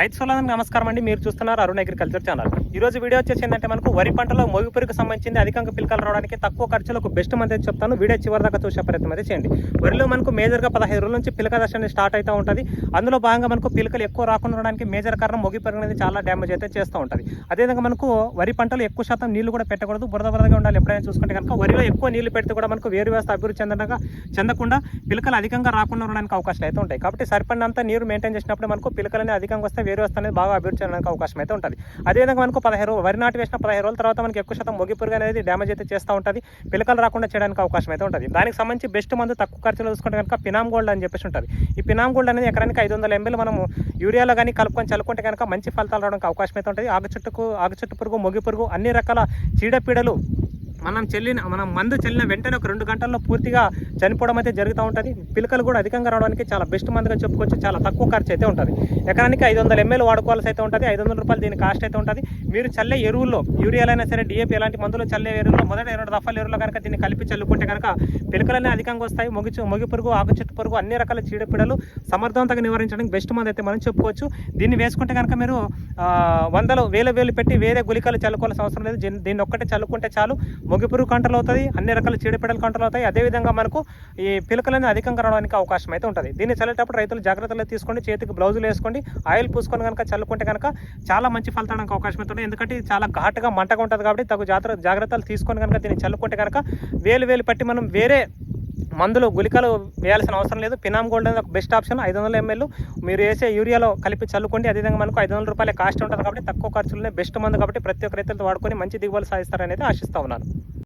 రైతు సోలానికి నమస్కారం అండి. మీరు చూస్తున్నారు అరుణ్ అగ్రికల్చర్ ఛానల్. ఈ రోజు వీడియో వచ్చేసి ఏంటంటే మనకు వరి పంటలో మొగి పురుగుకు సంబంధించింది అధికంగా పిలకలు రావడానికి తక్కువ ఖర్చులో ఒక బెస్ట్ మంది చెప్తాను. వీడియో చివరి దాకా చూసే ప్రయత్నం అయితే చేయండి. వరిలో మనకు మేజర్గా పదహైదు రోజుల నుంచి పిలక దశ స్టార్ట్ అవుతూ ఉంటుంది. అందులో భాగంగా మనకు పిలకలు ఎక్కువ రాకుండా ఉండడానికి మేజర్ కారణం మొగి పురుగు అనేది చాలా డ్యామేజ్ అయితే చేస్తూ ఉంటుంది. అదేవిధంగా మనకు వరి పంటలో ఎక్కువ శాతం నీళ్ళు కూడా పెట్టకూడదు. బురద బురదగా ఉండాలి ఎప్పుడైనా చూసుకుంటే కనుక. వరిలో ఎక్కువ నీళ్ళు పెడితే కూడా మనకు వేరు వ్యవస్థ అభివృద్ధి చెందగా చెందకుండా పిలకలు అధికంగా రాకుండా ఉండడానికి అవకాశాలు అయితే ఉంటాయి. కాబట్టి సరిపడినంత నీరు మెయింటైన్ చేసినప్పుడు మనకు పిలకలు అనేది అధికంగా వస్తే వేరే వ్యవస్థ అనేది బాగా అభివృద్ధి చెందడానికి అవకాశం అయితే ఉంటుంది అదేవిధంగా మనకు పదహారు వరి నాటు వేసిన పదహారు రోజుల తర్వాత మనకి ఎక్కువ శాతం మొగి పురుగు అనేది డ్యామేజ్ అయితే చేస్తూ ఉంటుంది. పిలకలు రాకుండా చేయడానికి అవకాశం అయితే ఉంటుంది. దానికి సంబంధించి బెస్ట్ మందు తక్కువ ఖర్చులో చూసుకుంటే కనుక పినామ్ గోల్డ్ అని చెప్పేసి ఉంటుంది. ఈ పినామ్ గోల్డ్ అనేది ఎకరానికి ఐదు వందల ఎంఎల్ మనము యూరియాలో కానీ కలుపుకొని చల్లుకుంటే కనుక మంచి ఫలితాలు రావడానికి అవకాశం అయితే ఉంటుంది. ఆగు చుట్టుకు ఆగు చుట్టు పురుగు మొగి పురుగు అన్ని రకాల చీడపీడలు మనం చెల్లిన మనం మందు చెల్లిన వెంటనే ఒక రెండు గంటల్లో పూర్తిగా చనిపోవడం అయితే జరుగుతూ ఉంటుంది. పిలకలు కూడా అధికంగా రావడానికి చాలా బెస్ట్ మందుగా చెప్పుకోవచ్చు. చాలా తక్కువ ఖర్చు అయితే ఉంటుంది. ఎకరానికి ఐదు వందల ఎంఎల్ వాడుకోవాల్సి అయితే ఉంటుంది. ఐదు వందల రూపాయలు దీని కాస్ట్ అయితే ఉంటుంది. మీరు చల్లే ఎరువుల్లో యూరియాలైనా సరే డిఏపీ ఎలాంటి మందులు చల్లే ఎరువుల్లో మొదట రెండు దఫాల ఎరువులు కనుక దీన్ని కలిపి చల్లుకుంటే కనుక పిలకలనే అధికంగా వస్తాయి. మొగి మొగి పురుగు ఆకు చెట్టు పురుగు అన్ని రకాల చీడపీడలు సమర్థవంతంగా నివారించడానికి బెస్ట్ మందు అయితే మనం చెప్పుకోవచ్చు. దీన్ని వేసుకుంటే కనుక మీరు వందలు వేల వేలు పెట్టి వేరే గుళికలు చల్లుకోవాల్సిన అవసరం లేదు. దీన్ని ఒక్కటే చల్లుకుంటే చాలు. మొగి పురుగు కంట్రోల్ అవుతుంది అన్ని రకాల చీడపీడలు కంట్రోల్ అవుతాయి. అదేవిధంగా మనకు ఈ పిలకలని అధికంగా రావడానికి అవకాశం అయితే ఉంటుంది. దీన్ని చల్లేటప్పుడు రైతులు జాగ్రత్తలు తీసుకోండి చేతికి బ్లౌజులు వేసుకోండి ఆయిల్ పూసుకొని కనుక చల్లుకుంటే కనుక చాలా మంచి ఫలితానికి అవకాశం అవుతుంది ఎందుకంటే చాలా ఘాటుగా మంటగా ఉంటుంది కాబట్టి తగు జాగ్రత్త జాగ్రత్తలు తీసుకొని కనుక దీన్ని చల్లుకుంటే కనుక వేలు వేలు పట్టి మనం వేరే మందులు గుళికలు వేయాల్సిన అవసరం లేదు. పినామ్ గోల్డ్ అనేది ఒక బెస్ట్ ఆప్షన్. ఐదు వందల ఎంఎల్. మీరు వేసే యూరియాలో కలిపి చల్లుకోండి. అదేవిధంగా మనకు ఐదు వందల రూపాయల కాస్ట్ ఉంటుంది కాబట్టి తక్కువ ఖర్చులోనే బెస్ట్ మందు కాబట్టి ప్రతి ఒక్క రైతులతో వాడుకొని మంచి దిగుబడి సాధిస్తారనేది ఆశిస్తూ ఉన్నాను.